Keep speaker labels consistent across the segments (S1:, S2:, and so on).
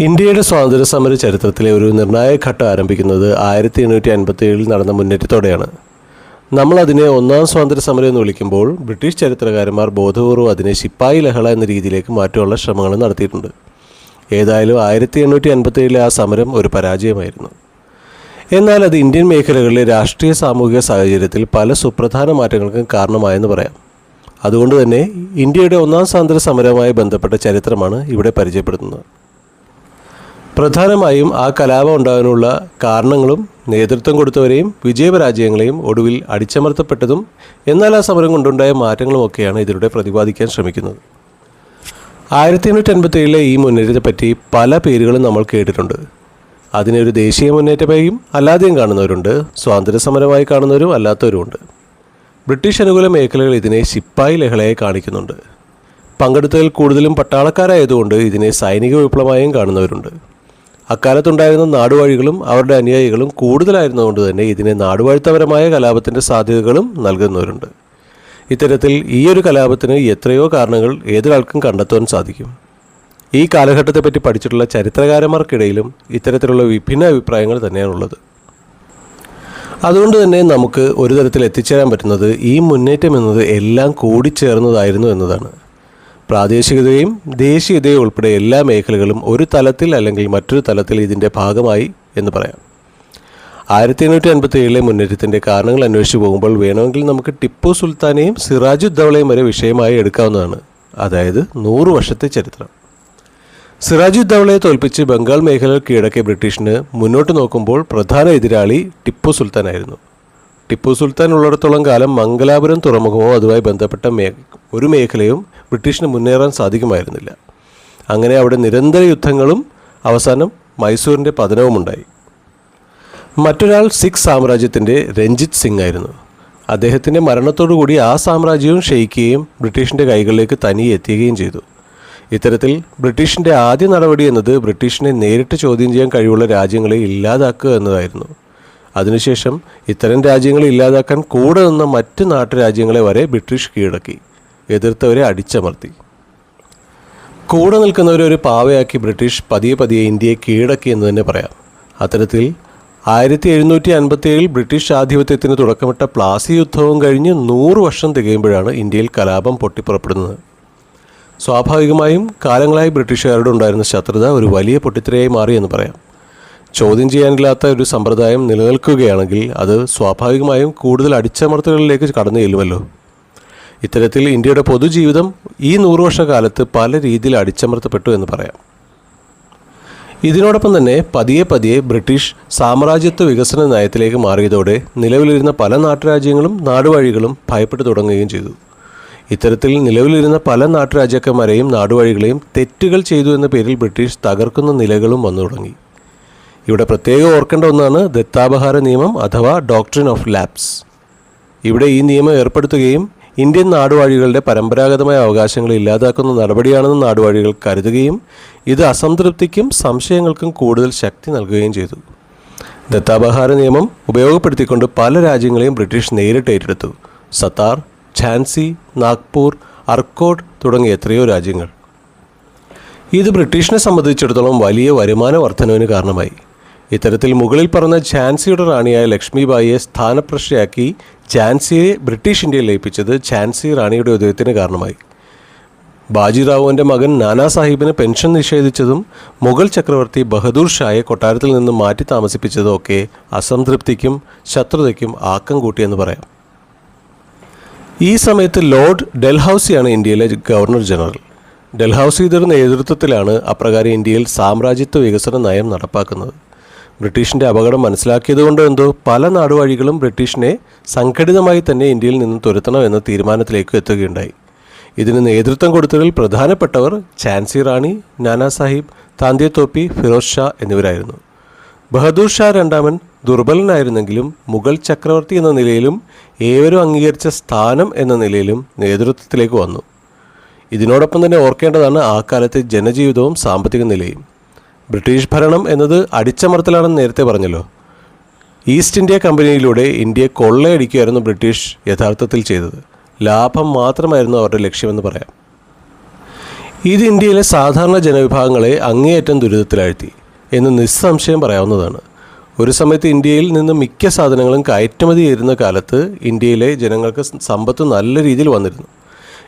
S1: ഇന്ത്യയുടെ സ്വാതന്ത്ര്യ സമര ചരിത്രത്തിലെ ഒരു നിർണായക ഘട്ടം ആരംഭിക്കുന്നത് ആയിരത്തി എണ്ണൂറ്റി അൻപത്തി ഏഴിൽ നടന്ന മുന്നേറ്റത്തോടെയാണ്. നമ്മൾ അതിനെ ഒന്നാം സ്വാതന്ത്ര്യ സമരം എന്ന് വിളിക്കുമ്പോൾ ബ്രിട്ടീഷ് ചരിത്രകാരന്മാർ ബോധപൂർവം അതിനെ ശിപ്പായി ലഹള എന്ന രീതിയിലേക്ക് മാറ്റാനുള്ള ശ്രമങ്ങൾ നടത്തിയിട്ടുണ്ട്. ഏതായാലും ആയിരത്തി എണ്ണൂറ്റി അൻപത്തി ഏഴിലെ ആ സമരം ഒരു പരാജയമായിരുന്നു. എന്നാൽ അത് ഇന്ത്യൻ മേഖലകളിലെ രാഷ്ട്രീയ സാമൂഹിക സാഹചര്യത്തിൽ പല സുപ്രധാന മാറ്റങ്ങൾക്കും കാരണമായെന്ന് പറയാം. അതുകൊണ്ട് തന്നെ ഇന്ത്യയുടെ ഒന്നാം സ്വാതന്ത്ര്യ സമരവുമായി ബന്ധപ്പെട്ട ചരിത്രമാണ് ഇവിടെ പരിചയപ്പെടുത്തുന്നത്. പ്രധാനമായും ആ കലാപം ഉണ്ടാകാനുള്ള കാരണങ്ങളും നേതൃത്വം കൊടുത്തവരെയും വിജയപരാജയങ്ങളെയും ഒടുവിൽ അടിച്ചമർത്തപ്പെട്ടതും എന്നാൽ ആ സമരം കൊണ്ടുണ്ടായ മാറ്റങ്ങളുമൊക്കെയാണ് ഇതിലൂടെ പ്രതിപാദിക്കാൻ ശ്രമിക്കുന്നത്. ആയിരത്തി എണ്ണൂറ്റി അൻപത്തി ഏഴിലെ ഈ മുന്നേറ്റത്തെപ്പറ്റി പല പേരുകളും നമ്മൾ കേട്ടിട്ടുണ്ട്. അതിനെ ഒരു ദേശീയ മുന്നേറ്റമായും അല്ലാതെയും കാണുന്നവരുണ്ട്. സ്വാതന്ത്ര്യ സമരമായി കാണുന്നവരും അല്ലാത്തവരുമുണ്ട്. ബ്രിട്ടീഷ് അനുകൂല മേഖലകൾ ഇതിനെ ശിപ്പായി ലഹളയായി കാണിക്കുന്നുണ്ട്. പങ്കെടുത്തതിൽ കൂടുതലും പട്ടാളക്കാരായതുകൊണ്ട് ഇതിനെ സൈനിക വിപ്ലവമായും കാണുന്നവരുണ്ട്. അക്കാലത്തുണ്ടായിരുന്ന നാടുവാഴികളും അവരുടെ അനുയായികളും കൂടുതലായിരുന്നതുകൊണ്ട് തന്നെ ഇതിനെ നാടുവാഴ്ത്തപരമായ കലാപത്തിന്റെ സാധ്യതകളും നൽകുന്നവരുണ്ട്. ഇത്തരത്തിൽ ഒരു കലാപത്തിന് എത്രയോ കാരണങ്ങൾ ഏതൊരാൾക്കും കണ്ടെത്താൻ സാധിക്കും. ഈ കാലഘട്ടത്തെപ്പറ്റി പഠിച്ചിട്ടുള്ള ചരിത്രകാരന്മാർക്കിടയിലും ഇത്തരത്തിലുള്ള വിഭിന്ന അഭിപ്രായങ്ങൾ തന്നെയാണുള്ളത് അതുകൊണ്ട് തന്നെ നമുക്ക് ഒരു തരത്തിൽ എത്തിച്ചേരാൻ പറ്റുന്നത് ഈ മുന്നേറ്റം എന്നത് എല്ലാം കൂടിച്ചേർന്നതായിരുന്നു എന്നതാണ്. പ്രാദേശികതയും ദേശീയതയും ഉൾപ്പെടെ എല്ലാ മേഖലകളും ഒരു തലത്തിൽ അല്ലെങ്കിൽ മറ്റൊരു തലത്തിൽ ഇതിന്റെ ഭാഗമായി എന്ന് പറയാം. ആയിരത്തി എണ്ണൂറ്റി അൻപത്തി ഏഴിലെ മുന്നേറ്റത്തിന്റെ കാരണങ്ങൾ അന്വേഷിച്ച് പോകുമ്പോൾ വേണമെങ്കിൽ നമുക്ക് ടിപ്പു സുൽത്താനെയും സിറാജുദ്ദൗളയും വരെ വിഷയമായി എടുക്കാവുന്നതാണ്. അതായത് നൂറ് വർഷത്തെ ചരിത്രം. സിറാജുദ്ദൗളയെ തോൽപ്പിച്ച് ബംഗാൾ മേഖല കീഴടക്കിയ ബ്രിട്ടീഷിന് മുന്നോട്ട് നോക്കുമ്പോൾ പ്രധാന എതിരാളി ടിപ്പു സുൽത്താനായിരുന്നു. ടിപ്പു സുൽത്താൻ ഉള്ളിടത്തോളം കാലം മംഗലാപുരം തുറമുഖമോ അതുമായി ബന്ധപ്പെട്ട മേ ഒരു മേഖലയും ബ്രിട്ടീഷിന് മുന്നേറാൻ സാധിക്കുമായിരുന്നില്ല. അങ്ങനെ അവിടെ നിരന്തര യുദ്ധങ്ങളും അവസാനം മൈസൂരിന്റെ പതനവുമുണ്ടായി. മറ്റൊരാൾ സിഖ് സാമ്രാജ്യത്തിന്റെ രഞ്ജിത് സിംഗ് ആയിരുന്നു. അദ്ദേഹത്തിന്റെ മരണത്തോടുകൂടി ആ സാമ്രാജ്യവും ക്ഷയിക്കുകയും ബ്രിട്ടീഷിന്റെ കൈകളിലേക്ക് തനിയെ എത്തുകയും ചെയ്തു. ഇത്തരത്തിൽ ബ്രിട്ടീഷിന്റെ ആദ്യ നടപടി എന്നത് ബ്രിട്ടീഷിനെ നേരിട്ട് ചോദ്യം ചെയ്യാൻ കഴിവുള്ള രാജ്യങ്ങളെ ഇല്ലാതാക്കുക എന്നതായിരുന്നു. അതിനുശേഷം ഇത്തരം രാജ്യങ്ങളെ ഇല്ലാതാക്കാൻ കൂടെ നിന്ന മറ്റ് നാട്ടുരാജ്യങ്ങളെ വരെ ബ്രിട്ടീഷ് കീഴടക്കി എതിർത്തവരെ അടിച്ചമർത്തി. കൂടെ നിൽക്കുന്നവരെ ഒരു പാവയാക്കി ബ്രിട്ടീഷ് പതിയെ പതിയെ ഇന്ത്യയെ കീഴടക്കി എന്ന് തന്നെ പറയാം. അത്തരത്തിൽ ആയിരത്തി എഴുന്നൂറ്റി അൻപത്തി ഏഴിൽ ബ്രിട്ടീഷ് ആധിപത്യത്തിന് തുടക്കമിട്ട പ്ലാസി യുദ്ധവും കഴിഞ്ഞ് നൂറ് വർഷം തികയുമ്പോഴാണ് ഇന്ത്യയിൽ കലാപം പൊട്ടിപ്പുറപ്പെടുന്നത്. സ്വാഭാവികമായും കാലങ്ങളായി ബ്രിട്ടീഷുകാരോട് ഉണ്ടായിരുന്ന ശത്രുത ഒരു വലിയ പൊട്ടിത്തിരയായി മാറി എന്ന് പറയാം. ചോദ്യം ചെയ്യാനില്ലാത്ത ഒരു സമ്പ്രദായം നിലനിൽക്കുകയാണെങ്കിൽ അത് സ്വാഭാവികമായും കൂടുതൽ അടിച്ചമർത്തലുകളിലേക്ക് കടന്നു ചെല്ലുമല്ലോ. ഇത്തരത്തിൽ ഇന്ത്യയുടെ പൊതുജീവിതം ഈ നൂറ് വർഷക്കാലത്ത് പല രീതിയിൽ അടിച്ചമർത്തപ്പെട്ടു എന്ന് പറയാം. ഇതിനോടൊപ്പം തന്നെ പതിയെ പതിയെ ബ്രിട്ടീഷ് സാമ്രാജ്യത്വ വികസന നയത്തിലേക്ക് മാറിയതോടെ നിലവിലിരുന്ന പല നാട്ടുരാജ്യങ്ങളും നാടുവഴികളും ഭയപ്പെട്ടു തുടങ്ങുകയും ചെയ്തു. ഇത്തരത്തിൽ നിലവിലിരുന്ന പല നാട്ടുരാജ്യക്കന്മാരെയും നാടുവഴികളെയും തെറ്റുകൾ ചെയ്തു എന്ന പേരിൽ ബ്രിട്ടീഷ് തകർക്കുന്ന നിലകളും വന്നു തുടങ്ങി. ഇവിടെ പ്രത്യേകം ഓർക്കേണ്ട ഒന്നാണ് ദത്താപഹാര നിയമം അഥവാ ഡോക്ട്രിൻ ഓഫ് ലാബ്സ് ഇവിടെ ഈ നിയമം ഏർപ്പെടുത്തുകയും ഇന്ത്യൻ നാടുവാഴികളുടെ പരമ്പരാഗതമായ അവകാശങ്ങൾ ഇല്ലാതാക്കുന്ന നടപടിയാണെന്ന് നാടുവാഴികൾ കരുതുകയും ഇത് അസംതൃപ്തിക്കും സംശയങ്ങൾക്കും കൂടുതൽ ശക്തി നൽകുകയും ചെയ്തു. ദത്താപഹാര നിയമം ഉപയോഗപ്പെടുത്തിക്കൊണ്ട് പല രാജ്യങ്ങളെയും ബ്രിട്ടീഷ് നേരിട്ട് ഏറ്റെടുത്തു. സത്താർ ഝാൻസി നാഗ്പൂർ അർക്കോട്ട് തുടങ്ങിയ എത്രയോ രാജ്യങ്ങൾ. ഇത് ബ്രിട്ടീഷിനെ സംബന്ധിച്ചിടത്തോളം വലിയ വരുമാന വർധനവിന് കാരണമായി. ഇത്തരത്തിൽ മുകളിൽ പറഞ്ഞ ഝാൻസിയുടെ റാണിയായ ലക്ഷ്മിബായിയെ സ്ഥാനഭ്രഷ്ടയാക്കി ഝാൻസിയെ ബ്രിട്ടീഷ് ഇന്ത്യയിൽ ലയിപ്പിച്ചത് ഝാൻസി റാണിയുടെ ഉദയത്തിന് കാരണമായി. ബാജിറാവുവിന്റെ മകൻ നാനാ സാഹിബിന് പെൻഷൻ നിഷേധിച്ചതും മുഗൾ ചക്രവർത്തി ബഹദൂർ ഷായെ കൊട്ടാരത്തിൽ നിന്ന് മാറ്റി താമസിപ്പിച്ചതും ഒക്കെ അസംതൃപ്തിക്കും ശത്രുതയ്ക്കും ആക്കം കൂട്ടിയെന്ന് പറയാം. ഈ സമയത്ത് ലോർഡ് ഡൽഹൌസിയാണ് ഇന്ത്യയിലെ ഗവർണർ ജനറൽ. ഡൽഹൌസിയുടെ നേതൃത്വത്തിലാണ് അപ്രകാരം ഇന്ത്യയിൽ സാമ്രാജ്യത്വ വികസന നയം നടപ്പാക്കുന്നത്. ബ്രിട്ടീഷിന്റെ അപകടം മനസ്സിലാക്കിയതുകൊണ്ട് എന്തോ പല നാടുവഴികളും ബ്രിട്ടീഷിനെ സംഘടിതമായി തന്നെ ഇന്ത്യയിൽ നിന്ന് തുരത്തണം എന്ന തീരുമാനത്തിലേക്ക് എത്തുകയുണ്ടായി. ഇതിന് നേതൃത്വം കൊടുത്തതിൽ പ്രധാനപ്പെട്ടവർ ഝാൻസി റാണി നാനാ സാഹിബ് താന്തിയ തോപ്പി ഫിറോസ് ഷാ എന്നിവരായിരുന്നു. ബഹദൂർ ഷാ രണ്ടാമൻ ദുർബലനായിരുന്നെങ്കിലും മുഗൾ ചക്രവർത്തി എന്ന നിലയിലും ഏവരും അംഗീകരിച്ച സ്ഥാനം എന്ന നിലയിലും നേതൃത്വത്തിലേക്ക് വന്നു. ഇതിനോടൊപ്പം തന്നെ ഓർക്കേണ്ടതാണ് ആ കാലത്തെ ജനജീവിതവും സാമ്പത്തിക നിലയും. ബ്രിട്ടീഷ് ഭരണം എന്നത് അടിച്ചമർത്തലാണെന്ന് നേരത്തെ പറഞ്ഞല്ലോ. ഈസ്റ്റ് ഇന്ത്യ കമ്പനിയിലൂടെ ഇന്ത്യയെ കൊള്ളയടിക്കുകയായിരുന്നു ബ്രിട്ടീഷ് യഥാർത്ഥത്തിൽ ചെയ്തത്. ലാഭം മാത്രമായിരുന്നു അവരുടെ ലക്ഷ്യമെന്ന് പറയാം. ഇത് ഇന്ത്യയിലെ സാധാരണ ജനവിഭാഗങ്ങളെ അങ്ങേയറ്റം ദുരിതത്തിലാഴ്ത്തി എന്ന് നിസ്സംശയം പറയാവുന്നതാണ്. ഒരു സമയത്ത് ഇന്ത്യയിൽ നിന്ന് മിക്ക സാധനങ്ങളും കയറ്റുമതി ചെയ്യുന്ന കാലത്ത് ഇന്ത്യയിലെ ജനങ്ങൾക്ക് സമ്പത്ത് നല്ല രീതിയിൽ വന്നിരുന്നു.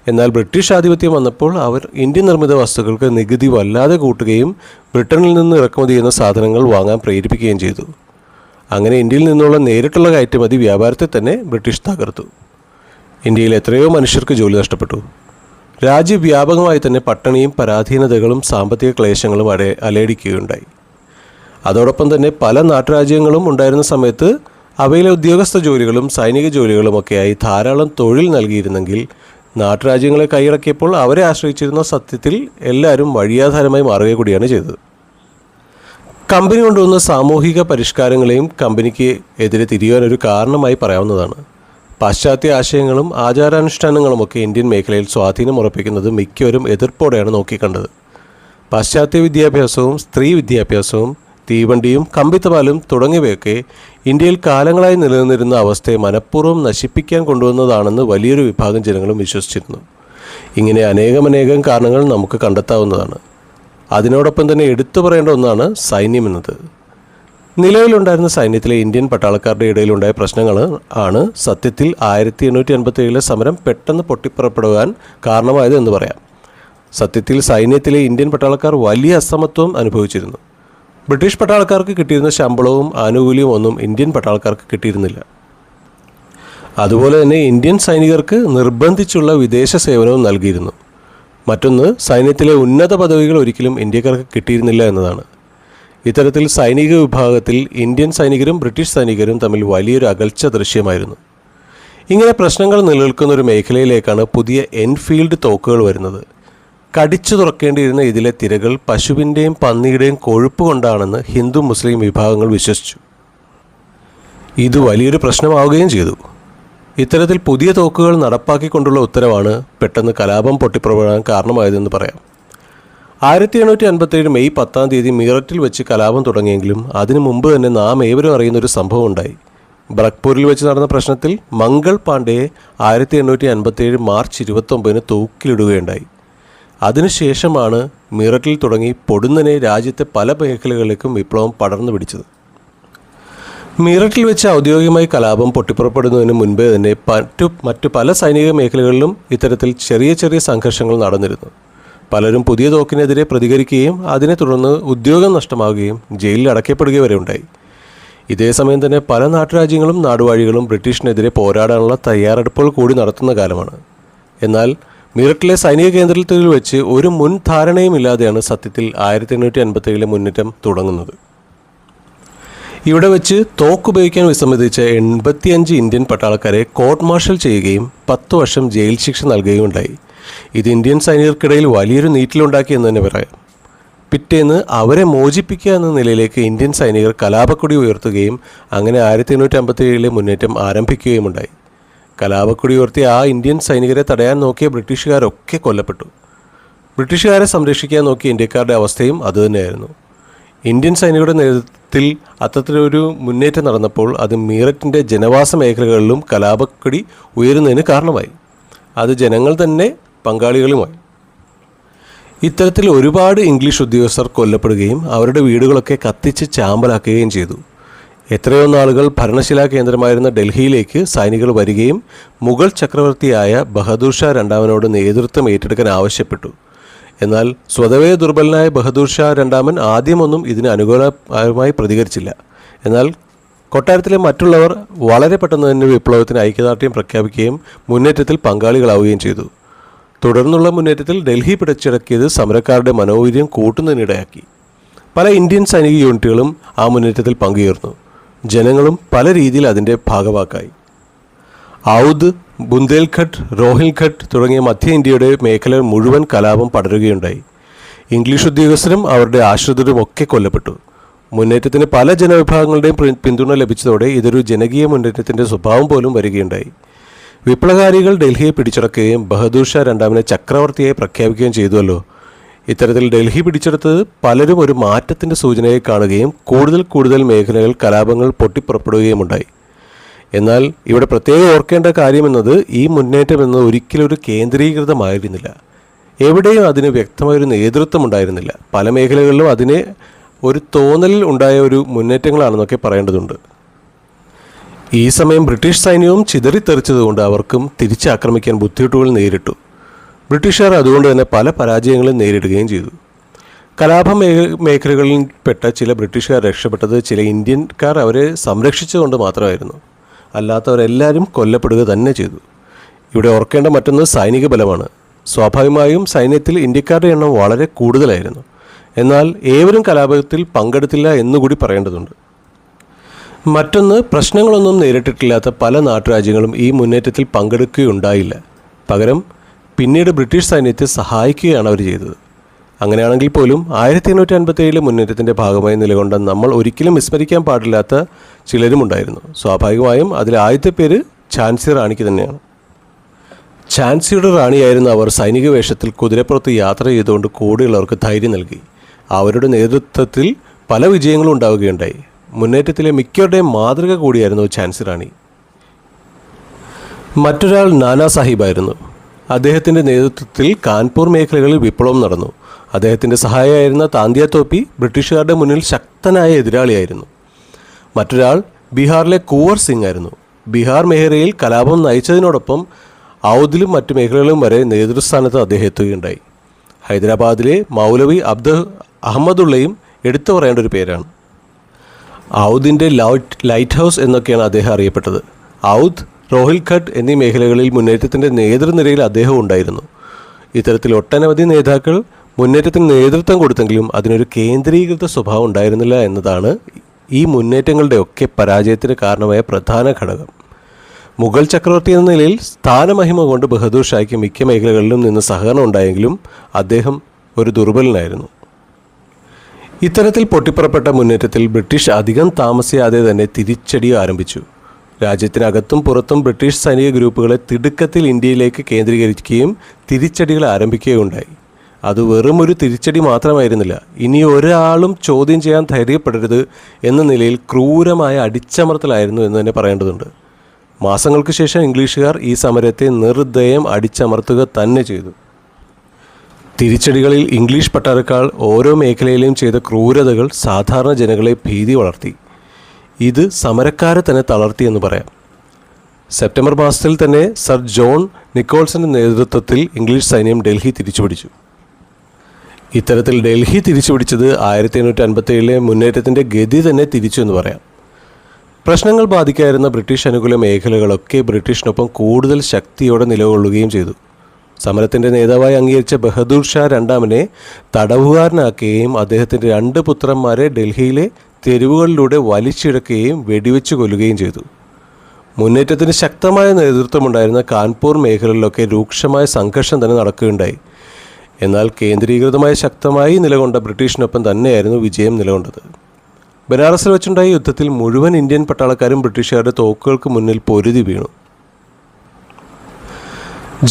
S1: എന്നാൽ ബ്രിട്ടീഷ് ആധിപത്യം വന്നപ്പോൾ അവർ ഇന്ത്യൻ നിർമ്മിത വസ്തുക്കൾക്ക് നികുതി വല്ലാതെ കൂട്ടുകയും ബ്രിട്ടനിൽ നിന്ന് ഇറക്കുമതി ചെയ്യുന്ന സാധനങ്ങൾ വാങ്ങാൻ പ്രേരിപ്പിക്കുകയും ചെയ്തു. അങ്ങനെ ഇന്ത്യയിൽ നിന്നുള്ള നേരിട്ടുള്ള കയറ്റുമതി വ്യാപാരത്തെ തന്നെ ബ്രിട്ടീഷ് തകർത്തു. ഇന്ത്യയിൽ എത്രയോ മനുഷ്യർക്ക് ജോലി നഷ്ടപ്പെട്ടു. രാജ്യവ്യാപകമായി തന്നെ പട്ടിണിയും പരാധീനതകളും സാമ്പത്തിക ക്ലേശങ്ങളും അട അലയടിക്കുകയുണ്ടായി. അതോടൊപ്പം തന്നെ പല നാട്ടുരാജ്യങ്ങളും ഉണ്ടായിരുന്ന സമയത്ത് അവയിലെ ഉദ്യോഗസ്ഥ ജോലികളും സൈനിക ജോലികളുമൊക്കെയായി ധാരാളം തൊഴിൽ നൽകിയിരുന്നെങ്കിൽ നാട്ടുരാജ്യങ്ങളെ കൈയടക്കിയപ്പോൾ അവരെ ആശ്രയിച്ചിരുന്ന സത്യത്തിൽ എല്ലാവരും വഴിയാധാരമായി മാറുക കൂടിയാണ് ചെയ്തത്. കമ്പനി കൊണ്ടുവന്ന സാമൂഹിക പരിഷ്കാരങ്ങളെയും കമ്പനിക്ക് എതിരെ തിരിയാൻ ഒരു കാരണമായി പറയാവുന്നതാണ്. പാശ്ചാത്യ ആശയങ്ങളും ആചാരാനുഷ്ഠാനങ്ങളുമൊക്കെ ഇന്ത്യൻ മേഖലയിൽ സ്വാധീനം ഉറപ്പിക്കുന്നത് മിക്കവരും എതിർപ്പോടെയാണ് നോക്കിക്കണ്ടത്. പാശ്ചാത്യ വിദ്യാഭ്യാസവും സ്ത്രീ വിദ്യാഭ്യാസവും തീവണ്ടിയും കമ്പിത്തപാലും തുടങ്ങിയവയൊക്കെ ഇന്ത്യയിൽ കാലങ്ങളായി നിലനിന്നിരുന്ന അവസ്ഥയെ മനഃപൂർവം നശിപ്പിക്കാൻ കൊണ്ടുവന്നതാണെന്ന് വലിയൊരു വിഭാഗം ജനങ്ങളും വിശ്വസിച്ചിരുന്നു. ഇങ്ങനെ അനേകമനേകം കാരണങ്ങൾ നമുക്ക് കണ്ടെത്താവുന്നതാണ്. അതിനോടൊപ്പം തന്നെ എടുത്തു പറയേണ്ട ഒന്നാണ് സൈന്യം എന്നത്. നിലവിലുണ്ടായിരുന്ന സൈന്യത്തിലെ ഇന്ത്യൻ പട്ടാളക്കാരുടെ ഇടയിലുണ്ടായ പ്രശ്നങ്ങൾ ആണ് സത്യത്തിൽ ആയിരത്തി എണ്ണൂറ്റി അൻപത്തി സമരം പെട്ടെന്ന് പൊട്ടിപ്പുറപ്പെടുവാൻ കാരണമായത് എന്ന് പറയാം. സത്യത്തിൽ സൈന്യത്തിലെ ഇന്ത്യൻ പട്ടാളക്കാർ വലിയ അസമത്വം അനുഭവിച്ചിരുന്നു. ബ്രിട്ടീഷ് പട്ടാളക്കാർക്ക് കിട്ടിയിരുന്ന ശമ്പളവും ആനുകൂല്യവും ഒന്നും ഇന്ത്യൻ പട്ടാളക്കാർക്ക് കിട്ടിയിരുന്നില്ല. അതുപോലെ തന്നെ ഇന്ത്യൻ സൈനികർക്ക് നിർബന്ധിച്ചുള്ള വിദേശ സേവനവും നൽകിയിരുന്നു. മറ്റൊന്ന് സൈന്യത്തിലെ ഉന്നത പദവികൾ ഒരിക്കലും ഇന്ത്യക്കാർക്ക് കിട്ടിയിരുന്നില്ല എന്നതാണ്. ഇത്തരത്തിൽ സൈനിക വിഭാഗത്തിൽ ഇന്ത്യൻ സൈനികരും ബ്രിട്ടീഷ് സൈനികരും തമ്മിൽ വലിയൊരു അകൽച്ച ദൃശ്യമായിരുന്നു. ഇങ്ങനെ പ്രശ്നങ്ങൾ നിലനിൽക്കുന്ന ഒരു മേഖലയിലേക്കാണ് പുതിയ എൻഫീൽഡ് തോക്കുകൾ വരുന്നത്. കടിച്ചു തുറക്കേണ്ടിയിരുന്ന ഇതിലെ തിരകൾ പശുവിന്റെയും പന്നിയുടെയും കൊഴുപ്പ് കൊണ്ടാണെന്ന് ഹിന്ദു മുസ്ലിം വിഭാഗങ്ങൾ വിശ്വസിച്ചു. ഇത് വലിയൊരു പ്രശ്നമാവുകയും ചെയ്തു. ഇത്തരത്തിൽ പുതിയ തോക്കുകൾ നടപ്പാക്കിക്കൊണ്ടുള്ള ഉത്തരവാണ് പെട്ടെന്ന് കലാപം പൊട്ടിപ്പുറപ്പെടാൻ കാരണമായതെന്ന് പറയാം. ആയിരത്തി എണ്ണൂറ്റി അൻപത്തേഴ് മെയ് പത്താം തീയതി മീററ്റിൽ വെച്ച് കലാപം തുടങ്ങിയെങ്കിലും അതിനു മുമ്പ് തന്നെ നാം ഏവരും അറിയുന്ന ഒരു സംഭവം ഉണ്ടായി. ബ്രക്പൂരിൽ വെച്ച് നടന്ന പ്രശ്നത്തിൽ മംഗൾ പാണ്ഡെയെ ആയിരത്തി എണ്ണൂറ്റി അൻപത്തേഴ് മാർച്ച് ഇരുപത്തൊമ്പതിന് തൂക്കിലിടുകയുണ്ടായി. അതിനുശേഷമാണ് മീററ്റിൽ തുടങ്ങി പൊടുന്നനെ രാജ്യത്തെ പല മേഖലകളിലേക്കും വിപ്ലവം പടർന്നു പിടിച്ചത്. മീററ്റിൽ വെച്ച് ഔദ്യോഗികമായി കലാപം പൊട്ടിപ്പുറപ്പെടുന്നതിന് മുൻപേ തന്നെ മറ്റു മറ്റു പല സൈനിക മേഖലകളിലും ഇത്തരത്തിൽ ചെറിയ ചെറിയ സംഘർഷങ്ങൾ നടന്നിരുന്നു. പലരും പുതിയ തോക്കിനെതിരെ പ്രതികരിക്കുകയും അതിനെ തുടർന്ന് ഉദ്യോഗം നഷ്ടമാവുകയും ജയിലിൽ അടയ്ക്കപ്പെടുകയും വരെ ഉണ്ടായി. ഇതേസമയം തന്നെ പല നാട്ടുരാജ്യങ്ങളും നാടുവാഴികളും ബ്രിട്ടീഷിനെതിരെ പോരാടാനുള്ള തയ്യാറെടുപ്പുകൾ കൂടി നടത്തുന്ന കാലമാണ്. എന്നാൽ മീററ്റിലെ സൈനിക കേന്ദ്രത്തിൽ വെച്ച് ഒരു മുൻ ധാരണയും ഇല്ലാതെയാണ് സത്യത്തിൽ ആയിരത്തി എണ്ണൂറ്റി അൻപത്തേഴിലെ മുന്നേറ്റം തുടങ്ങുന്നത്. ഇവിടെ വെച്ച് തോക്ക് ഉപയോഗിക്കാൻ വിസമ്മതിച്ച എൺപത്തിയഞ്ച് ഇന്ത്യൻ പട്ടാളക്കാരെ കോർട്ട് മാർഷൽ ചെയ്യുകയും പത്ത് വർഷം ജയിൽ ശിക്ഷ നൽകുകയും ഉണ്ടായി ഇത് ഇന്ത്യൻ സൈനികർക്കിടയിൽ വലിയൊരു നീറ്റിലുണ്ടാക്കി എന്ന് തന്നെ പറയാം. പിറ്റേന്ന് അവരെ മോചിപ്പിക്കുക എന്ന നിലയിലേക്ക് ഇന്ത്യൻ സൈനികർ കലാപക്കൊടി ഉയർത്തുകയും അങ്ങനെ ആയിരത്തി എണ്ണൂറ്റി അമ്പത്തി ഏഴിലെ മുന്നേറ്റം ആരംഭിക്കുകയും ഉണ്ടായി കലാപക്കൊടി ഉയർത്തി ആ ഇന്ത്യൻ സൈനികരെ തടയാൻ നോക്കിയ ബ്രിട്ടീഷുകാരൊക്കെ കൊല്ലപ്പെട്ടു. ബ്രിട്ടീഷുകാരെ സംരക്ഷിക്കാൻ നോക്കിയ ഇന്ത്യക്കാരുടെ അവസ്ഥയും അതുതന്നെയായിരുന്നു ഇന്ത്യൻ സൈനികരുടെ നേതൃത്വത്തിൽ അത്തരത്തിലൊരു മുന്നേറ്റം നടന്നപ്പോൾ അത് മീററ്റിന്റെ ജനവാസ മേഖലകളിലും കലാപക്കൊടി ഉയരുന്നതിന് കാരണമായി. അത് ജനങ്ങൾ തന്നെ പങ്കാളികളുമായി. ഇത്തരത്തിൽ ഒരുപാട് ഇംഗ്ലീഷ് ഉദ്യോഗസ്ഥർ കൊല്ലപ്പെടുകയും അവരുടെ വീടുകളൊക്കെ കത്തിച്ച് ചാമ്പലാക്കുകയും ചെയ്തു. എത്രയോ നാളുകൾ ഭരണശിലാ കേന്ദ്രമായിരുന്ന ഡൽഹിയിലേക്ക് സൈനികർ വരികയും മുഗൾ ചക്രവർത്തിയായ ബഹദൂർ ഷാ രണ്ടാമനോട് നേതൃത്വം ഏറ്റെടുക്കാൻ ആവശ്യപ്പെട്ടു. എന്നാൽ സ്വതവേ ദുർബലനായ ബഹദൂർ ഷാ രണ്ടാമൻ ആദ്യമൊന്നും ഇതിന് അനുകൂലമായി പ്രതികരിച്ചില്ല. എന്നാൽ കൊട്ടാരത്തിലെ മറ്റുള്ളവർ വളരെ പെട്ടെന്ന് തന്നെ വിപ്ലവത്തിന് ഐക്യദാർഢ്യം പ്രഖ്യാപിക്കുകയും മുന്നേറ്റത്തിൽ പങ്കാളികളാവുകയും ചെയ്തു. തുടർന്നുള്ള മുന്നേറ്റത്തിൽ ഡൽഹി പിടിച്ചടക്കിയത് സമരക്കാരുടെ മനോവീര്യം കൂട്ടുന്നതിനിടയാക്കി. പല ഇന്ത്യൻ സൈനിക യൂണിറ്റുകളും ആ മുന്നേറ്റത്തിൽ പങ്കുചേർന്നു. ജനങ്ങളും പല രീതിയിൽ അതിന്റെ ഭാഗവാക്കായി. ഔദ് ബുന്ദേൽഖട്ട് റോഹിൽഖട്ട് തുടങ്ങിയ മധ്യ ഇന്ത്യയുടെ മേഖല മുഴുവൻ കലാപം പടരുകയുണ്ടായി. ഇംഗ്ലീഷ് ഉദ്യോഗസ്ഥരും അവരുടെ ആശ്രിതരും ഒക്കെ കൊല്ലപ്പെട്ടു. മുന്നേറ്റത്തിന് പല ജനവിഭാഗങ്ങളുടെയും പിന്തുണ ലഭിച്ചതോടെ ഇതൊരു ജനകീയ മുന്നേറ്റത്തിന്റെ സ്വഭാവം പോലും വരികയുണ്ടായി. വിപ്ലവകാരികൾ ഡൽഹിയെ പിടിച്ചടക്കുകയും ബഹദൂർ ഷാ രണ്ടാമനെ ചക്രവർത്തിയായി പ്രഖ്യാപിക്കുകയും ചെയ്തുവല്ലോ. ഇത്തരത്തിൽ ഡൽഹി പിടിച്ചെടുത്തത് പലരും ഒരു മാറ്റത്തിന്റെ സൂചനയെ കാണുകയും കൂടുതൽ കൂടുതൽ മേഖലകൾ കലാപങ്ങൾ പൊട്ടിപ്പുറപ്പെടുകയുമുണ്ടായി. എന്നാൽ ഇവിടെ പ്രത്യേകം ഓർക്കേണ്ട കാര്യമെന്നത് ഈ മുന്നേറ്റം എന്നത് ഒരിക്കലും ഒരു കേന്ദ്രീകൃതമായിരുന്നില്ല. എവിടെയും അതിന് വ്യക്തമായൊരു നേതൃത്വം ഉണ്ടായിരുന്നില്ല. പല മേഖലകളിലും അതിന് ഒരു തോന്നലിൽ ഉണ്ടായ ഒരു മുന്നേറ്റങ്ങളാണെന്നൊക്കെ പറയേണ്ടതുണ്ട്. ഈ സമയം ബ്രിട്ടീഷ് സൈന്യവും ചിതറിത്തെറിച്ചതുകൊണ്ട് അവർക്കും തിരിച്ചാക്രമിക്കാൻ ബുദ്ധിമുട്ടുകൾ നേരിട്ടു. ബ്രിട്ടീഷുകാർ അതുകൊണ്ട് തന്നെ പല പരാജയങ്ങളും നേരിടുകയും ചെയ്തു. കലാപ മേഖലകളിൽപ്പെട്ട ചില ബ്രിട്ടീഷുകാർ രക്ഷപ്പെട്ടത് ചില ഇന്ത്യൻകാർ അവരെ സംരക്ഷിച്ചുകൊണ്ട് മാത്രമായിരുന്നു. അല്ലാത്തവരെല്ലാവരും കൊല്ലപ്പെടുക തന്നെ ചെയ്തു. ഇവിടെ ഓർക്കേണ്ട മറ്റൊന്ന് സൈനിക ബലമാണ്. സ്വാഭാവികമായും സൈന്യത്തിൽ ഇന്ത്യക്കാരുടെ എണ്ണം വളരെ കൂടുതലായിരുന്നു. എന്നാൽ ഏവരും കലാപത്തിൽ പങ്കെടുത്തില്ല എന്നുകൂടി പറയേണ്ടതുണ്ട്. മറ്റൊന്ന് പ്രശ്നങ്ങളൊന്നും നേരിട്ടിട്ടില്ലാത്ത പല നാട്ടുരാജ്യങ്ങളും ഈ മുന്നേറ്റത്തിൽ പങ്കെടുക്കുകയുണ്ടായില്ല. പകരം പിന്നീട് ബ്രിട്ടീഷ് സൈന്യത്തെ സഹായിക്കുകയാണ് അവർ ചെയ്തത്. അങ്ങനെയാണെങ്കിൽ പോലും ആയിരത്തി എണ്ണൂറ്റി അൻപത്തി ഏഴിലെ മുന്നേറ്റത്തിന്റെ ഭാഗമായി നിലകൊണ്ട നമ്മൾ ഒരിക്കലും വിസ്മരിക്കാൻ പാടില്ലാത്ത ചിലരുമുണ്ടായിരുന്നു സ്വാഭാവികമായും അതിൽ ആദ്യത്തെ പേര് ഝാൻസി റാണിക്ക് തന്നെയാണ്. ഝാൻസിയുടെ റാണിയായിരുന്ന അവർ സൈനിക വേഷത്തിൽ കുതിരപ്പുറത്ത് യാത്ര ചെയ്തുകൊണ്ട് കൂടെയുള്ളവർക്ക് ധൈര്യം നൽകി. അവരുടെ നേതൃത്വത്തിൽ പല വിജയങ്ങളും ഉണ്ടാവുകയുണ്ടായി. മുന്നേറ്റത്തിലെ മിക്കവരുടെയും മാതൃക കൂടിയായിരുന്നു ഝാൻസി റാണി. മറ്റൊരാൾ നാനാ സാഹിബായിരുന്നു അദ്ദേഹത്തിന്റെ നേതൃത്വത്തിൽ കാൺപൂർ മേഖലകളിൽ വിപ്ലവം നടന്നു. അദ്ദേഹത്തിന്റെ സഹായിയായിരുന്ന താന്തിയ തോപ്പി ബ്രിട്ടീഷുകാരുടെ മുന്നിൽ ശക്തനായ എതിരാളിയായിരുന്നു. മറ്റൊരാൾ ബീഹാറിലെ കുവർ സിംഗ് ആയിരുന്നു. ബീഹാർ മേഖലയിൽ കലാപം നയിച്ചതിനോടൊപ്പം ഔദിലും മറ്റു മേഖലകളിലും വരെ നേതൃസ്ഥാനത്ത് അദ്ദേഹം എത്തുകയുണ്ടായി. ഹൈദരാബാദിലെ മൗലവി അബ്ദു അഹമ്മദുള്ളയും എടുത്തു പറയേണ്ട ഒരു പേരാണ്. ഔദിന്റെ ലൈറ്റ് ലൈറ്റ് ഹൗസ് എന്നൊക്കെയാണ് അദ്ദേഹം അറിയപ്പെട്ടത്. ഔദ് റോഹിൽഖട്ട് എന്നീ മേഖലകളിൽ മുന്നേറ്റത്തിന്റെ നേതൃനിരയിൽ അദ്ദേഹം ഉണ്ടായിരുന്നു. ഇത്തരത്തിൽ ഒട്ടനവധി നേതാക്കൾ മുന്നേറ്റത്തിന് നേതൃത്വം കൊടുത്തെങ്കിലും അതിനൊരു കേന്ദ്രീകൃത സ്വഭാവം ഉണ്ടായിരുന്നില്ല എന്നതാണ് ഈ മുന്നേറ്റങ്ങളുടെ ഒക്കെ പരാജയത്തിന് കാരണമായ പ്രധാന ഘടകം. മുഗൾ ചക്രവർത്തി എന്ന നിലയിൽ സ്ഥാനമഹിമ കൊണ്ട് ബഹദൂർ ഷായ്ക്ക് മിക്ക മേഖലകളിലും നിന്ന് സഹകരണം ഉണ്ടായെങ്കിലും അദ്ദേഹം ഒരു ദുർബലനായിരുന്നു. ഇത്തരത്തിൽ പൊട്ടിപ്പുറപ്പെട്ട മുന്നേറ്റത്തിൽ ബ്രിട്ടീഷ് അധികം താമസിയാതെ തന്നെ തിരിച്ചടി ആരംഭിച്ചു. രാജ്യത്തിനകത്തും പുറത്തും ബ്രിട്ടീഷ് സൈനിക ഗ്രൂപ്പുകളെ തിടുക്കത്തിൽ ഇന്ത്യയിലേക്ക് കേന്ദ്രീകരിക്കുകയും തിരിച്ചടികൾ ആരംഭിക്കുകയുണ്ടായി. അത് വെറും ഒരു തിരിച്ചടി മാത്രമായിരുന്നില്ല. ഇനി ഒരാളും ചോദ്യം ചെയ്യാൻ ധൈര്യപ്പെടരുത് എന്ന നിലയിൽ ക്രൂരമായ അടിച്ചമർത്തലായിരുന്നു എന്ന് തന്നെ പറയേണ്ടതുണ്ട്. മാസങ്ങൾക്ക് ശേഷം ഇംഗ്ലീഷുകാർ ഈ സമരത്തെ നിർദ്ദയം അടിച്ചമർത്തുക തന്നെ ചെയ്തു. തിരിച്ചടികളിൽ ഇംഗ്ലീഷ് പട്ടാളക്കാർ ഓരോ മേഖലയിലെയും ചെയ്ത ക്രൂരതകൾ സാധാരണ ജനങ്ങളെ ഭീതി വളർത്തി. ഇത് സമരക്കാരെ തന്നെ തളർത്തിയെന്ന് പറയാം. സെപ്റ്റംബർ മാസത്തിൽ തന്നെ സർ ജോൺ നിക്കോൾസന്റെ നേതൃത്വത്തിൽ ഇംഗ്ലീഷ് സൈന്യം ഡൽഹി തിരിച്ചുപിടിച്ചു. ഇത്തരത്തിൽ ഡൽഹി തിരിച്ചുപിടിച്ചത് ആയിരത്തി എണ്ണൂറ്റി അൻപത്തി ഏഴിലെ മുന്നേറ്റത്തിന്റെ ഗതി തന്നെ തിരിച്ചു എന്ന് പറയാം. പ്രശ്നങ്ങൾ ബാധിക്കായിരുന്ന ബ്രിട്ടീഷ് അനുകൂല മേഖലകളൊക്കെ ബ്രിട്ടീഷിനൊപ്പം കൂടുതൽ ശക്തിയോടെ നിലകൊള്ളുകയും ചെയ്തു. സമരത്തിന്റെ നേതാവായി അംഗീകരിച്ച ബഹദൂർ ഷാ രണ്ടാമനെ തടവുകാരനാക്കുകയും അദ്ദേഹത്തിന്റെ രണ്ട് പുത്രന്മാരെ ഡൽഹിയിലെ തെരുവുകളിലൂടെ വലിച്ചിഴക്കുകയും വെടിവെച്ചു കൊല്ലുകയും ചെയ്തു. മുന്നേറ്റത്തിന് ശക്തമായ നേതൃത്വമുണ്ടായിരുന്ന കാൺപൂർ മേഖലകളിലൊക്കെ രൂക്ഷമായ സംഘർഷം തന്നെ നടക്കുകയുണ്ടായി. എന്നാൽ കേന്ദ്രീകൃതമായ ശക്തമായി നിലകൊണ്ട ബ്രിട്ടീഷിനൊപ്പം തന്നെയായിരുന്നു വിജയം നിലകൊണ്ടത്. ബനാറസിൽ വെച്ചുണ്ടായ യുദ്ധത്തിൽ മുഴുവൻ ഇന്ത്യൻ പട്ടാളക്കാരും ബ്രിട്ടീഷുകാരുടെ തോക്കുകൾക്ക് മുന്നിൽ പൊരുതി വീണു.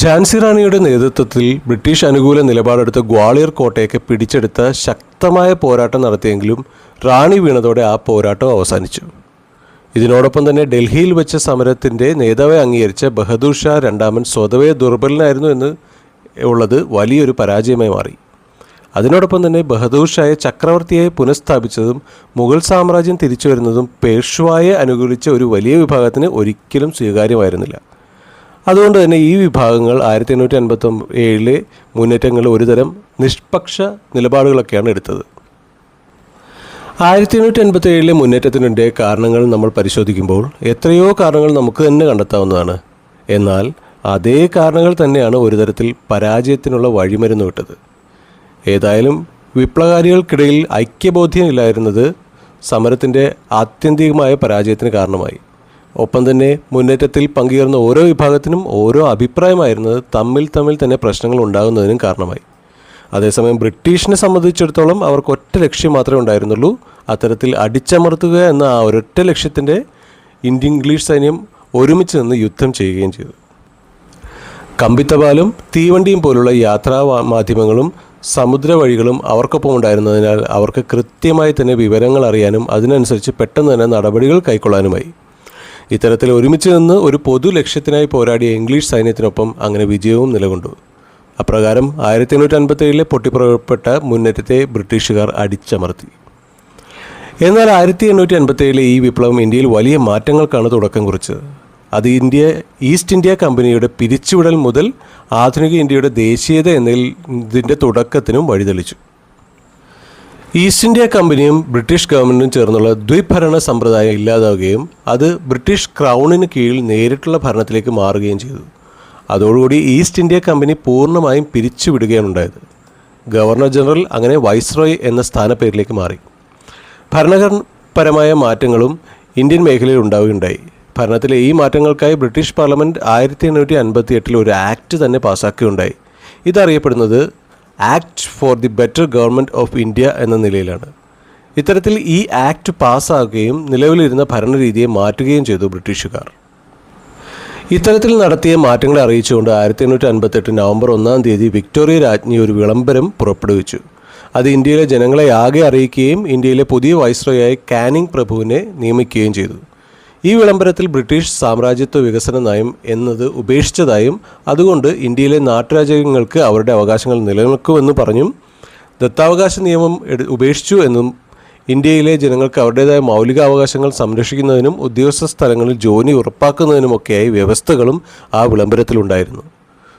S1: ഝാൻസി റാണിയുടെ നേതൃത്വത്തിൽ ബ്രിട്ടീഷ് അനുകൂല നിലപാടെടുത്ത ഗ്വാളിയർ കോട്ടയൊക്കെ പിടിച്ചെടുത്ത ശക്തമായ പോരാട്ടം നടത്തിയെങ്കിലും റാണി വീണതോടെ ആ പോരാട്ടം അവസാനിച്ചു. ഇതിനോടൊപ്പം തന്നെ ഡൽഹിയിൽ വെച്ച സമരത്തിന്റെ നേതാവെ അംഗീകരിച്ച ബഹദൂർ ഷാ രണ്ടാമൻ സ്വതവേ ദുർബലനായിരുന്നു എന്ന് ഉള്ളത് വലിയൊരു പരാജയമായി മാറി. അതിനോടൊപ്പം തന്നെ ബഹദൂർ ഷായെ ചക്രവർത്തിയായി പുനഃസ്ഥാപിച്ചതും മുഗൾ സാമ്രാജ്യം തിരിച്ചു വരുന്നതും പേഷ്വായെ അനുകൂലിച്ച ഒരു വലിയ വിഭാഗത്തിന് ഒരിക്കലും സ്വീകാര്യമായിരുന്നില്ല. അതുകൊണ്ട് തന്നെ ഈ വിഭാഗങ്ങൾ ആയിരത്തി എണ്ണൂറ്റി അൻപത്തി ഏഴിലെ മുന്നേറ്റങ്ങൾ ഒരുതരം നിഷ്പക്ഷ നിലപാടുകളൊക്കെയാണ് എടുത്തത്. ആയിരത്തി എണ്ണൂറ്റി അൻപത്തി ഏഴിലെ മുന്നേറ്റത്തിനുണ്ടായ കാരണങ്ങൾ നമ്മൾ പരിശോധിക്കുമ്പോൾ എത്രയോ കാരണങ്ങൾ നമുക്ക് തന്നെ കണ്ടെത്താവുന്നതാണ്. എന്നാൽ അതേ കാരണങ്ങൾ തന്നെയാണ് ഒരു തരത്തിൽ പരാജയത്തിനുള്ള വഴിമരുന്ന് വിട്ടത്. ഏതായാലും വിപ്ലവകാരികൾക്കിടയിൽ ഐക്യബോധ്യം ഇല്ലായിരുന്നത് സമരത്തിന്റെ ആത്യന്തികമായ പരാജയത്തിന് കാരണമായി. ഒപ്പം തന്നെ മുന്നേറ്റത്തിൽ പങ്കുചേർന്ന ഓരോ വിഭാഗത്തിനും ഓരോ അഭിപ്രായമായിരുന്നത് തമ്മിൽ തമ്മിൽ തന്നെ പ്രശ്നങ്ങൾ ഉണ്ടാകുന്നതിനും കാരണമായി. അതേസമയം ബ്രിട്ടീഷിനെ സംബന്ധിച്ചിടത്തോളം അവർക്ക് ഒറ്റ ലക്ഷ്യം മാത്രമേ ഉണ്ടായിരുന്നുള്ളൂ. അത്തരത്തിൽ അടിച്ചമർത്തുക എന്ന ആ ഒരൊറ്റ ലക്ഷ്യത്തിന്റെ ഇന്ത്യ ഇംഗ്ലീഷ് സൈന്യം ഒരുമിച്ച് നിന്ന് യുദ്ധം ചെയ്യുകയും ചെയ്തു. കമ്പിത്തപാലും തീവണ്ടിയും പോലുള്ള യാത്രാ മാധ്യമങ്ങളും സമുദ്ര വഴികളും അവർക്കൊപ്പം ഉണ്ടായിരുന്നതിനാൽ അവർക്ക് കൃത്യമായി തന്നെ വിവരങ്ങൾ അറിയാനും അതിനനുസരിച്ച് പെട്ടെന്ന് തന്നെ നടപടികൾ കൈക്കൊള്ളാനുമായി. ഇത്തരത്തിൽ ഒരുമിച്ച് നിന്ന് ഒരു പൊതു ലക്ഷ്യത്തിനായി പോരാടിയ ഇംഗ്ലീഷ് സൈന്യത്തിനൊപ്പം അങ്ങനെ വിജയവും നിലകൊണ്ടു. അപ്രകാരം ആയിരത്തി എണ്ണൂറ്റി അൻപത്തി ഏഴിലെ പൊട്ടിപ്പുറപ്പെട്ട മുന്നേറ്റത്തെ ബ്രിട്ടീഷുകാർ അടിച്ചമർത്തി. എന്നാൽ ആയിരത്തി എണ്ണൂറ്റി അൻപത്തി ഏഴിലെ ഈ വിപ്ലവം ഇന്ത്യയിൽ വലിയ മാറ്റങ്ങൾക്കാണ് തുടക്കം കുറിച്ചത്. അത് ഇന്ത്യ ഈസ്റ്റ് ഇന്ത്യ കമ്പനിയുടെ പിരിച്ചുവിടൽ മുതൽ ആധുനിക ഇന്ത്യയുടെ ദേശീയത എന്നതിൽ ഇതിന്റെ തുടക്കത്തിനും വഴിതെളിച്ചു. ഈസ്റ്റ് ഇന്ത്യ കമ്പനിയും ബ്രിട്ടീഷ് ഗവൺമെന്റും ചേർന്നുള്ള ദ്വിഭരണ സമ്പ്രദായം ഇല്ലാതാവുകയും അത് ബ്രിട്ടീഷ് ക്രൗണിന് കീഴിൽ നേരിട്ടുള്ള ഭരണത്തിലേക്ക് മാറുകയും ചെയ്തു. അതോടുകൂടി ഈസ്റ്റ് ഇന്ത്യ കമ്പനി പൂർണമായും പിരിച്ചുവിടുകയാണ് ഉണ്ടായത്. ഗവർണർ ജനറൽ അങ്ങനെ വൈസ്രോയ് എന്ന സ്ഥാനപ്പേരിലേക്ക് മാറി. ഭരണഘടനപരമായ മാറ്റങ്ങളും ഇന്ത്യൻ മേഖലയിൽ ഉണ്ടാവുകയുണ്ടായി. ഭരണത്തിലെ ഈ മാറ്റങ്ങൾക്കായി ബ്രിട്ടീഷ് പാർലമെന്റ് ആയിരത്തി എണ്ണൂറ്റി അൻപത്തി എട്ടിൽ ഒരു ആക്ട് തന്നെ പാസ്സാക്കുകയുണ്ടായി ഇതറിയപ്പെടുന്നത് act for the better government of India എന്ന നിലയിലാണ്. ഇത്തരത്തിൽ ഈ ആക്ട് പാസ്സാക്കുകയും നിലവിലിരുന്ന ഭരണരീതിയെ മാറ്റുകയും ചെയ്തു ബ്രിട്ടീഷുകാർ. ഇത്തരത്തിൽ നടത്തിയ മാറ്റങ്ങളെ അറിയിച്ചുകൊണ്ട് ആയിരത്തി എണ്ണൂറ്റി അൻപത്തെട്ട് നവംബർ ഒന്നാം തീയതി വിക്ടോറിയ രാജ്ഞി ഒരു വിളംബരം പുറപ്പെടുവിച്ചു. അത് ഇന്ത്യയിലെ ജനങ്ങളെ ആകെ അറിയിക്കുകയും ഇന്ത്യയിലെ പുതിയ വൈസ്രോയായി കാനിങ് പ്രഭുവിനെ നിയമിക്കുകയും ചെയ്തു. ഈ വിളംബരത്തിൽ ബ്രിട്ടീഷ് സാമ്രാജ്യത്വ വികസന നയം എന്നത് ഉപേക്ഷിച്ചതായും അതുകൊണ്ട് ഇന്ത്യയിലെ നാട്ടുരാജ്യങ്ങൾക്ക് അവരുടെ അവകാശങ്ങൾ നിലനിൽക്കുമെന്ന് പറഞ്ഞും ദത്താവകാശ നിയമം ഉപേക്ഷിച്ചു എന്നും ഇന്ത്യയിലെ ജനങ്ങൾക്ക് അവരുടേതായ മൗലികാവകാശങ്ങൾ സംരക്ഷിക്കുന്നതിനും ഉദ്യോഗസ്ഥ സ്ഥലങ്ങളിൽ ജോലി ഉറപ്പാക്കുന്നതിനുമൊക്കെയായി വ്യവസ്ഥകളും ആ വിളംബരത്തിലുണ്ടായിരുന്നു.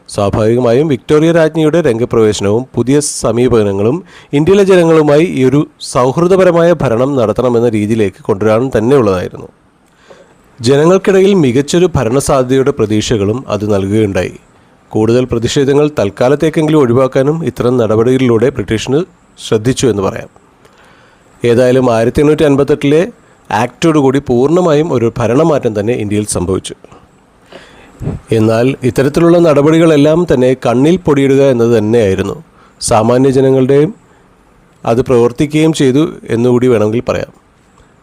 S1: സ്വാഭാവികമായും വിക്ടോറിയ രാജ്ഞിയുടെ രംഗപ്രവേശനവും പുതിയ സമീപനങ്ങളും ഇന്ത്യയിലെ ജനങ്ങളുമായി ഈ ഒരു സൗഹൃദപരമായ ഭരണം നടത്തണമെന്ന രീതിയിലേക്ക് കൊണ്ടുവരാൻ തന്നെയുള്ളതായിരുന്നു ജനങ്ങൾക്കിടയിൽ മികച്ചൊരു ഭരണസാധ്യതയുടെ പ്രതീക്ഷകളും അത് നൽകുകയുണ്ടായി. കൂടുതൽ പ്രതിഷേധങ്ങൾ തൽക്കാലത്തേക്കെങ്കിലും ഒഴിവാക്കാനും ഇത്തരം നടപടികളിലൂടെ ബ്രിട്ടീഷിന് ശ്രദ്ധിച്ചു എന്ന് പറയാം. ഏതായാലും ആയിരത്തി എണ്ണൂറ്റി അൻപത്തെട്ടിലെ ആക്ടോടുകൂടി പൂർണമായും ഒരു ഭരണമാറ്റം തന്നെ ഇന്ത്യയിൽ സംഭവിച്ചു. എന്നാൽ ഇത്തരത്തിലുള്ള നടപടികളെല്ലാം തന്നെ കണ്ണിൽ പൊടിയിടുക എന്നത് തന്നെയായിരുന്നു. സാമാന്യ ജനങ്ങളുടെയും അത് പ്രവർത്തിക്കുകയും ചെയ്തു എന്നുകൂടി വേണമെങ്കിൽ പറയാം.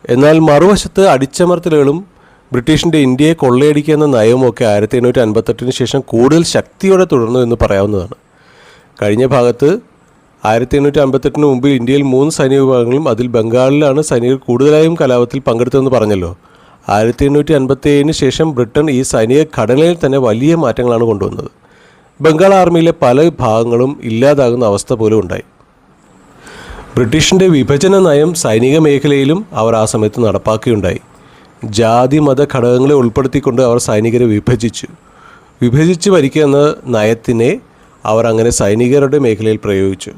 S1: എന്നാൽ മറുവശത്ത് അടിച്ചമർത്തലുകളും ബ്രിട്ടീഷിന്റെ ഇന്ത്യയെ കൊള്ളയടിക്കുക എന്ന നയവുമൊക്കെ ആയിരത്തി എണ്ണൂറ്റി അൻപത്തെട്ടിന് ശേഷം കൂടുതൽ ശക്തിയോടെ തുടർന്നു എന്ന് പറയാവുന്നതാണ്. കഴിഞ്ഞ ഭാഗത്ത് ആയിരത്തി എണ്ണൂറ്റി അൻപത്തെട്ടിന് മുമ്പ് ഇന്ത്യയിൽ മൂന്ന് സൈനിക വിഭാഗങ്ങളും അതിൽ ബംഗാളിലാണ് സൈനികർ കൂടുതലായും കലാപത്തിൽ പങ്കെടുത്തതെന്ന് പറഞ്ഞല്ലോ. ആയിരത്തി എണ്ണൂറ്റി അൻപത്തി ഏഴിന് ശേഷം ബ്രിട്ടൻ ഈ സൈനിക ഘടനയിൽ തന്നെ വലിയ മാറ്റങ്ങളാണ് കൊണ്ടുവന്നത്. ബംഗാൾ ആർമിയിലെ പല ഭാഗങ്ങളും ഇല്ലാതാകുന്ന അവസ്ഥ പോലും ഉണ്ടായി. ബ്രിട്ടീഷിന്റെ വിഭജന നയം സൈനിക മേഖലയിലും അവർ ആ സമയത്ത് നടപ്പാക്കുകയുണ്ടായി. ജാതി മത ഘടകങ്ങളെ ഉൾപ്പെടുത്തിക്കൊണ്ട് അവർ സൈനികരെ വിഭജിച്ചു. വിഭജിച്ച് ഭരിക്കുക എന്ന നയത്തിനെ അവർ അങ്ങനെ സൈനികരുടെ മേഖലയിൽ പ്രയോഗിച്ചു.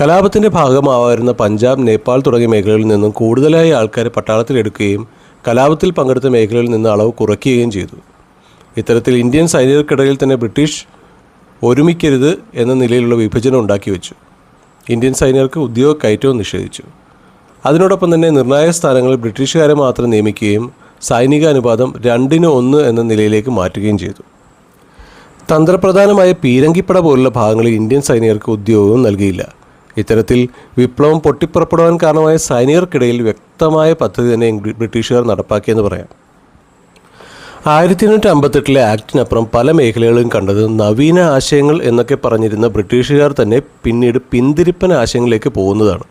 S1: കലാപത്തിന്റെ ഭാഗമാവായിരുന്ന പഞ്ചാബ് നേപ്പാൾ തുടങ്ങിയ മേഖലകളിൽ നിന്നും കൂടുതലായി ആൾക്കാരെ പട്ടാളത്തിലെടുക്കുകയും കലാപത്തിൽ പങ്കെടുത്ത മേഖലയിൽ നിന്ന് അളവ് കുറയ്ക്കുകയും ചെയ്തു. ഇത്തരത്തിൽ ഇന്ത്യൻ സൈനികർക്കിടയിൽ തന്നെ ബ്രിട്ടീഷ് ഒരുമിക്കരുത് എന്ന നിലയിലുള്ള വിഭജനം ഉണ്ടാക്കി വെച്ചു. ഇന്ത്യൻ സൈനികർക്ക് ഉദ്യോഗ കയറ്റവും നിഷേധിച്ചു. അതിനോടൊപ്പം തന്നെ നിർണായക സ്ഥാനങ്ങളിൽ ബ്രിട്ടീഷുകാരെ മാത്രം നിയമിക്കുകയും സൈനിക അനുപാതം രണ്ടിന് ഒന്ന് എന്ന നിലയിലേക്ക് മാറ്റുകയും ചെയ്തു. തന്ത്രപ്രധാനമായ പീരങ്കിപ്പട പോലുള്ള ഭാഗങ്ങളിൽ ഇന്ത്യൻ സൈനികർക്ക് ഉദ്യോഗവും നൽകിയില്ല. ഇത്തരത്തിൽ വിപ്ലവം പൊട്ടിപ്പുറപ്പെടുവാൻ കാരണമായ സൈനികർക്കിടയിൽ വ്യക്തമായ പദ്ധതി തന്നെ ബ്രിട്ടീഷുകാർ നടപ്പാക്കിയെന്ന് പറയാം. ആയിരത്തി എണ്ണൂറ്റി അമ്പത്തെട്ടിലെ ആക്ടിനപ്പുറം പല മേഖലകളും കണ്ടത് നവീന ആശയങ്ങൾ എന്നൊക്കെ പറഞ്ഞിരുന്ന ബ്രിട്ടീഷുകാർ തന്നെ പിന്നീട് പിന്തിരിപ്പൻ ആശയങ്ങളിലേക്ക് പോകുന്നതാണ്.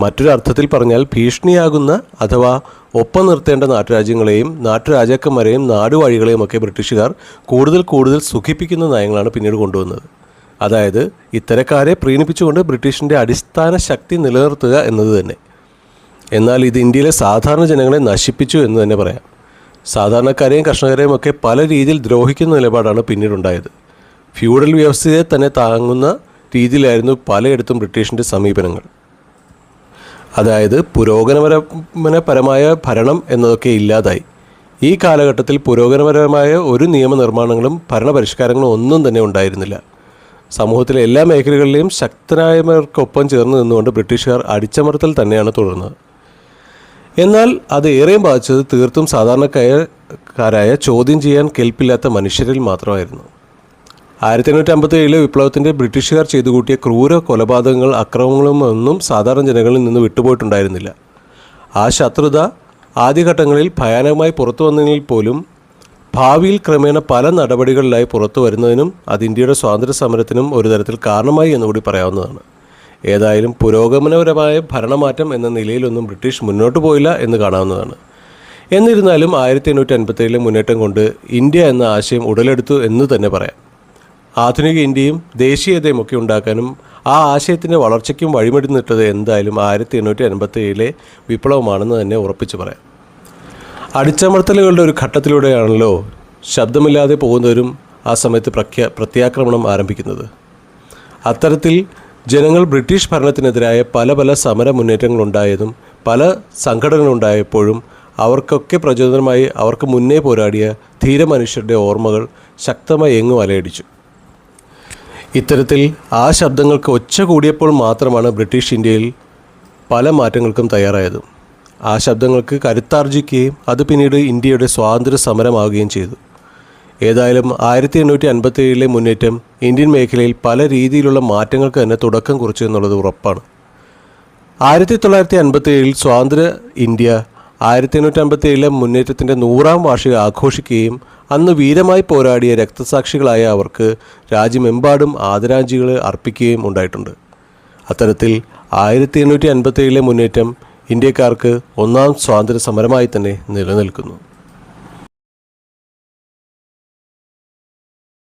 S1: മറ്റൊരു അർത്ഥത്തിൽ പറഞ്ഞാൽ ഭീഷണിയാകുന്ന അഥവാ ഒപ്പം നിർത്തേണ്ട നാട്ടുരാജ്യങ്ങളെയും നാട്ടുരാജാക്കന്മാരെയും നാടുവാഴികളെയും ഒക്കെ ബ്രിട്ടീഷുകാർ കൂടുതൽ കൂടുതൽ സുഖിപ്പിക്കുന്ന നയങ്ങളാണ് പിന്നീട് കൊണ്ടുവന്നത്. അതായത് ഇത്തരക്കാരെ പ്രീണിപ്പിച്ചുകൊണ്ട് ബ്രിട്ടീഷിന്റെ അടിസ്ഥാന ശക്തി നിലനിർത്തുക എന്നത് തന്നെ. എന്നാൽ ഇത് ഇന്ത്യയിലെ സാധാരണ ജനങ്ങളെ നശിപ്പിച്ചു എന്ന് തന്നെ പറയാം. സാധാരണക്കാരെയും കർഷകരെയും ഒക്കെ പല രീതിയിൽ ദ്രോഹിക്കുന്ന നിലപാടാണ് പിന്നീടുണ്ടായത് ഫ്യൂഡൽ വ്യവസ്ഥയെ തന്നെ താങ്ങുന്ന രീതിയിലായിരുന്നു പലയിടത്തും ബ്രിട്ടീഷിന്റെ സമീപനങ്ങൾ. അതായത് പുരോഗമനപരമായ ഭരണം എന്നതൊക്കെ ഇല്ലാതായി. ഈ കാലഘട്ടത്തിൽ പുരോഗമനപരമായ ഒരു നിയമനിർമ്മാണങ്ങളും ഭരണപരിഷ്കാരങ്ങളും ഒന്നും തന്നെ ഉണ്ടായിരുന്നില്ല. സമൂഹത്തിലെ എല്ലാ മേഖലകളിലെയും ശക്തനായവർക്കൊപ്പം ചേർന്ന് നിന്നുകൊണ്ട് ബ്രിട്ടീഷുകാർ അടിച്ചമർത്തൽ തന്നെയാണ് തുടർന്നത്. എന്നാൽ അത് ഏറെയും ബാധിച്ചത് തീർത്തും സാധാരണക്കാരായ ചോദ്യം ചെയ്യാൻ കെൽപ്പില്ലാത്ത മനുഷ്യരിൽ മാത്രമായിരുന്നു. ആയിരത്തി എണ്ണൂറ്റി അമ്പത്തി ഏഴിലെ വിപ്ലവത്തിന്റെ ബ്രിട്ടീഷുകാർ ചെയ്തു കൂട്ടിയ ക്രൂര കൊലപാതകങ്ങൾ അക്രമങ്ങളും ഒന്നും സാധാരണ ജനങ്ങളിൽ നിന്ന് വിട്ടുപോയിട്ടുണ്ടായിരുന്നില്ല. ആ ശത്രുത ആദ്യഘട്ടങ്ങളിൽ ഭയാനകമായി പുറത്തു വന്നതിൽ പോലും ഭാവിയിൽ ക്രമേണ പല നടപടികളിലായി പുറത്തു വരുന്നതിനും അത് ഇന്ത്യയുടെ സ്വാതന്ത്ര്യ സമരത്തിനും ഒരു തരത്തിൽ കാരണമായി എന്നുകൂടി പറയാവുന്നതാണ്. ഏതായാലും പുരോഗമനപരമായ ഭരണമാറ്റം എന്ന നിലയിലൊന്നും ബ്രിട്ടീഷ് മുന്നോട്ട് പോയില്ല എന്ന് കാണാവുന്നതാണ്. എന്നിരുന്നാലും ആയിരത്തി എണ്ണൂറ്റി അൻപത്തേഴിലെ മുന്നേറ്റം കൊണ്ട് ഇന്ത്യ എന്ന ആശയം ഉടലെടുത്തു എന്ന് തന്നെ പറയാം. ആധുനിക ഇന്ത്യയും ദേശീയതയും ഒക്കെ ഉണ്ടാക്കാനും ആ ആശയത്തിന്റെ വളർച്ചയ്ക്കും വഴിമരുന്നിട്ടത് എന്തായാലും ആയിരത്തി എണ്ണൂറ്റി അൻപത്തി ഏഴിലെ വിപ്ലവമാണെന്ന് തന്നെ ഉറപ്പിച്ചു പറയാം. അടിച്ചമർത്തലുകളുടെ ഒരു ഘട്ടത്തിലൂടെയാണല്ലോ ശബ്ദമില്ലാതെ പോകുന്നവരും ആ സമയത്ത് പ്രഖ്യാ പ്രത്യാക്രമണം ആരംഭിക്കുന്നത്. അത്തരത്തിൽ ജനങ്ങൾ ബ്രിട്ടീഷ് ഭരണത്തിനെതിരായ പല പല സമര മുന്നേറ്റങ്ങളുണ്ടായതും പല സംഘടനകളുണ്ടായപ്പോഴും അവർക്കൊക്കെ പ്രചോദനമായി അവർക്ക് മുന്നേ പോരാടിയ ധീരമനുഷ്യരുടെ ഓർമ്മകൾ ശക്തമായി എങ്ങും അലയടിച്ചു. ഇത്തരത്തിൽ ആ ശബ്ദങ്ങൾക്ക് ഒച്ച കൂടിയപ്പോൾ മാത്രമാണ് ബ്രിട്ടീഷ് ഇന്ത്യയിൽ പല മാറ്റങ്ങൾക്കും തയ്യാറായത്. ആ ശബ്ദങ്ങൾക്ക് കരുത്താർജിക്കുകയും അത് പിന്നീട് ഇന്ത്യയുടെ സ്വാതന്ത്ര്യ സമരമാവുകയും ചെയ്തു. ഏതായാലും ആയിരത്തി എണ്ണൂറ്റി അൻപത്തി ഏഴിലെ മുന്നേറ്റം ഇന്ത്യൻ മേഖലയിൽ പല രീതിയിലുള്ള മാറ്റങ്ങൾക്ക് തന്നെ തുടക്കം കുറിച്ചു എന്നുള്ളത് ഉറപ്പാണ്. ആയിരത്തി തൊള്ളായിരത്തി അൻപത്തി ഏഴിൽ സ്വാതന്ത്ര്യ ഇന്ത്യ ആയിരത്തി എണ്ണൂറ്റി അമ്പത്തി ഏഴിലെ മുന്നേറ്റത്തിന്റെ നൂറാം വാർഷികം ആഘോഷിക്കുകയും അന്ന് വീരമായി പോരാടിയ രക്തസാക്ഷികളായ അവർക്ക് രാജ്യമെമ്പാടും ആദരാഞ്ജലികൾ അർപ്പിക്കുകയും ഉണ്ടായിട്ടുണ്ട്. അത്തരത്തിൽ ആയിരത്തി എണ്ണൂറ്റി അൻപത്തി ഏഴിലെ മുന്നേറ്റം ഇന്ത്യക്കാർക്ക് ഒന്നാം സ്വാതന്ത്ര്യ സമരമായി തന്നെ നിലനിൽക്കുന്നു.